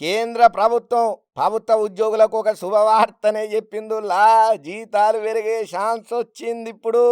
కేంద్ర ప్రభుత్వం ప్రభుత్వ ఉద్యోగులకు ఒక శుభవార్తనే చెప్పిందులా జీతాలు పెరిగే ఛాన్స్ వచ్చింది ఇప్పుడు.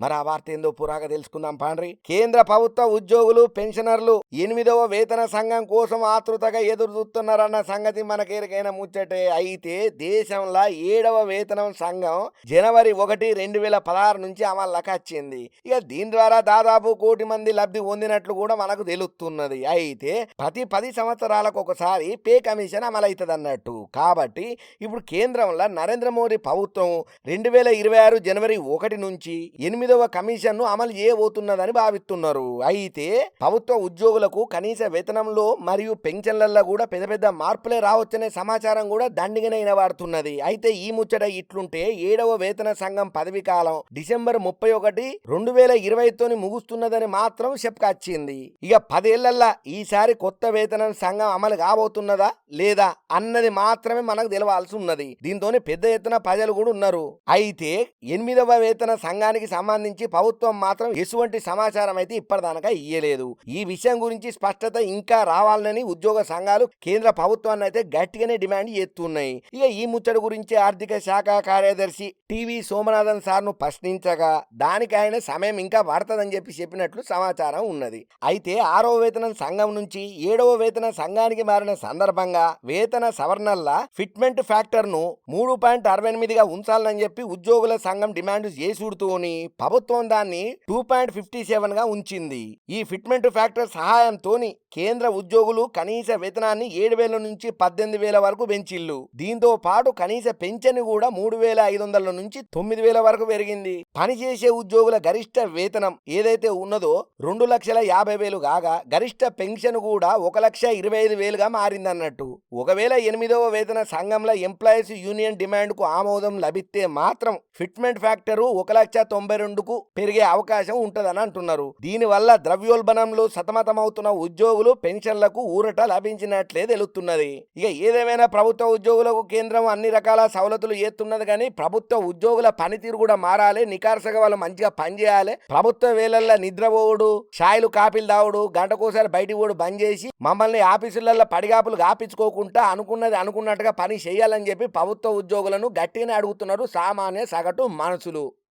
మరి ఆ వార్త ఏందో పురాగా తెలుసుకుందాం పాండ్రి. కేంద్ర ప్రభుత్వ ఉద్యోగులు పెన్షనర్లు ఎనిమిదవ వేతన సంఘం కోసం ఆతృతగా ఎదురు చూస్తున్నారన్న సంగతి మనకేరికైనా ముచ్చటే. అయితే దేశంలో ఏడవ వేతనం సంఘం జనవరి ఒకటి రెండు వేల పదహారు నుంచి అమల్లోకి వచ్చింది. ఇక దీని ద్వారా దాదాపు కోటి మంది లబ్ధి పొందినట్లు కూడా మనకు తెలుస్తున్నది. అయితే ప్రతి పది సంవత్సరాలకు ఒకసారి పే కమిషన్ అమలవుతుంది అన్నట్టు కాబట్టి ఇప్పుడు కేంద్రంలో నరేంద్ర మోడీ ప్రభుత్వం రెండు వేల ఇరవై ఆరు జనవరి ఒకటి నుంచి ఎనిమిది ఎనిమిదవ కమిషన్ను అమలు చేయబోతున్నదని భావిస్తున్నారు. అయితే ప్రభుత్వ ఉద్యోగులకు కనీస వేతనంలో మరియు పెన్షన్లలో కూడా పెద్ద పెద్ద మార్పులే రావచ్చనే సమాచారం కూడా దండిగానే వినబడుతున్నది. అయితే ఈ ముచ్చట ఇట్లుంటే ఏడవ వేతన సంఘం పదవి కాలం డిసెంబర్ ముప్పై ఒకటి రెండు వేల ఇరవైతోని ముగుస్తున్నదని మాత్రం చెప్పుకొచ్చింది ఇక పదేళ్ళల్లా ఈసారి కొత్త వేతన సంఘం అమలు కాబోతున్నదా లేదా అన్నది మాత్రమే మనకు తెలవాల్సి ఉన్నది. దీంతోనే పెద్ద ఎత్తున ప్రజలు కూడా ఉన్నారు. అయితే ఎనిమిదవ వేతన సంఘానికి సంబంధించి ప్రభుత్వం మాత్రం ఎటువంటి సమాచారం అయితే ఇప్పటిదానక ఇయ్యలేదు. ఈ విషయం గురించి స్పష్టత ఇంకా రావాలని ఉద్యోగ సంఘాలు కేంద్ర ప్రభుత్వాన్ని అయితే గట్టిగానే డిమాండ్ చేస్తున్నాయి. ఇక ఈ ముచ్చట గురించి ఆర్థిక శాఖ కార్యదర్శి టివి సోమనాథన్ సార్ను ప్రశ్నించగా దానికి ఆయన సమయం ఇంకా పడుతుందని చెప్పి చెప్పినట్లు సమాచారం ఉన్నది. అయితే ఆరో వేతన సంఘం నుంచి ఏడవ వేతన సంఘానికి మారిన సందర్భంగా వేతన సవరణల్లా ఫిట్మెంట్ ఫ్యాక్టర్ను మూడు పాయింట్ అరవై ఎనిమిదిగా ఉంచాలని చెప్పి ఉద్యోగుల సంఘం డిమాండ్ చేసుడుతోని ప్రభుత్వం దాన్ని టూ పాయింట్ ఫిఫ్టీ సెవెన్గా ఉంచింది. ఈ ఫిట్మెంట్ ఫ్యాక్టర్ సహాయంతోని కేంద్ర ఉద్యోగులు కనీస వేతనాన్ని ఏడు వేల నుంచి పద్దెనిమిది వేల వరకు పెంచిల్లు దీంతో పాటు కనీస పెన్షన్ కూడా మూడు వేల ఐదు వందల నుంచి తొమ్మిది వేల వరకు పెరిగింది. పనిచేసే ఉద్యోగుల గరిష్ట వేతనం ఏదైతే ఉన్నదో రెండు లక్షల యాభై వేలు కాగా గరిష్ట పెన్షన్ కూడా ఒక లక్ష ఇరవై ఐదు వేలుగా మారిందన్నట్టు. ఒకవేళ ఎనిమిదవ వేతన సంఘంలో ఎంప్లాయీస్ యూనియన్ డిమాండ్కు ఆమోదం లభిస్తే మాత్రం ఫిట్మెంట్ ఫ్యాక్టరు ఒక లక్ష తొంభై రెండు రెండుకు పెరిగే అవకాశం ఉంటుందని అంటున్నారు. దీనివల్ల ద్రవ్యోల్బణంలో సతమతమవుతున్న ఉద్యోగులు పెన్షన్లకు ఊరట లభించినట్లే తెలుస్తున్నది. ఇక ఏదేమైనా ప్రభుత్వ ఉద్యోగులకు కేంద్రం అన్ని రకాల సవలతులు చేస్తున్నది కానీ ప్రభుత్వ ఉద్యోగుల పనితీరు కూడా మారాలి నికార్సగా వాళ్ళు మంచిగా పనిచేయాలి. ప్రభుత్వ వేళల్లో నిద్రపోవుడు షాయిలు కాపీలు తావుడు గంటకోసారి బయటికి పోడు బంద్ చేసి మమ్మల్ని ఆఫీసులలో పడిగాపులు కాపించుకోకుండా అనుకున్నది అనుకున్నట్టుగా పని చేయాలని చెప్పి ప్రభుత్వ ఉద్యోగులను గట్టిగానే అడుగుతున్నారు సామాన్య సగటు మనుషులు.